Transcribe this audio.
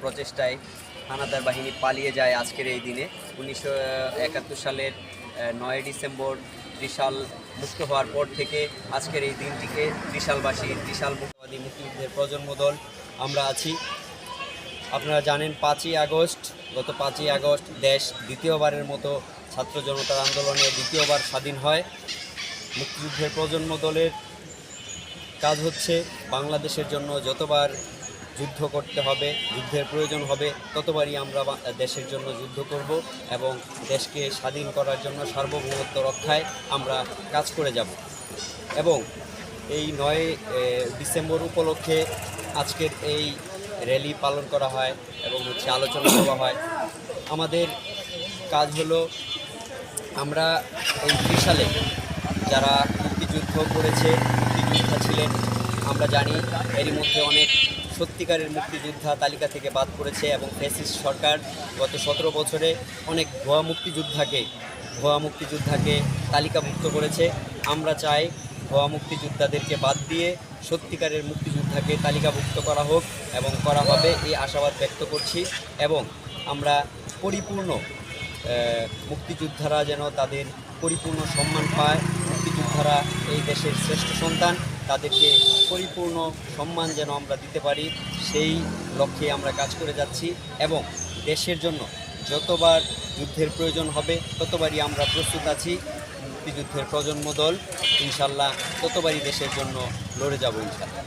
প্রচেষ্টায় হানাদার বাহিনী পালিয়ে যায় আজকের এই দিনে। উনিশশো একাত্তর সালের নয় ডিসেম্বর ত্রিশাল মুক্ত হওয়ার পর থেকে আজকের এই দিনটিকে ত্রিশালবাসী ত্রিশাল মুক্তবাদী মুক্তিযুদ্ধের প্রজন্ম দল, আমরা আছি। আপনারা জানেন পাঁচই আগস্ট, গত পাঁচই আগস্ট দেশ দ্বিতীয়বারের মতো ছাত্র জনতার আন্দোলনে দ্বিতীয়বার স্বাধীন হয়। মুক্তিযুদ্ধের প্রজন্ম দলের কাজ হচ্ছে বাংলাদেশের জন্য যতবার যুদ্ধ করতে হবে, যুদ্ধের প্রয়োজন হবে, ততবারই আমরা দেশের জন্য যুদ্ধ করব এবং দেশকে স্বাধীন করার জন্য সার্বভৌমত্ব রক্ষায় আমরা কাজ করে যাব। এবং এই নয় ডিসেম্বর উপলক্ষে আজকের এই র্যালি পালন করা হয় এবং হচ্ছে আলোচনা সভা হয়। আমাদের কাজ হলো আমরা এই ত্রিশালে যারা মুক্তিযুদ্ধ করেছে, মুক্তিযোদ্ধা ছিলেন, আমরা জানি এরই মধ্যে অনেক সত্যিকারের মুক্তিযোদ্ধা তালিকা থেকে বাদ পড়েছে এবং ফ্যাসিস্ট সরকার গত সতেরো বছরে অনেক ভুয়া মুক্তিযোদ্ধাকে ভুয়া মুক্তিযোদ্ধাকে তালিকাভুক্ত করেছে। আমরা চাই ভুয়া মুক্তিযোদ্ধাদেরকে বাদ দিয়ে সত্যিকারের মুক্তিযোদ্ধাকে তালিকাভুক্ত করা হোক এবং করা হবে এই আশাবাদ ব্যক্ত করছি এবং আমরা পরিপূর্ণ মুক্তিযোদ্ধারা যেন তাদের পরিপূর্ণ সম্মান পায়, মুক্তিযোদ্ধারা এই দেশের শ্রেষ্ঠ সন্তান। তাদেরকে পরিপূর্ণ সম্মান যেন আমরা দিতে পারি, সেই লক্ষ্যে আমরা কাজ করে যাচ্ছি এবং দেশের জন্য যতবার যুদ্ধের প্রয়োজন হবে, ততবারই আমরা প্রস্তুত আছি। মুক্তিযুদ্ধের প্রজন্ম দল, ইনশাল্লাহ ততবারই দেশের জন্য লড়ে যাব, ইনশাল্লাহ।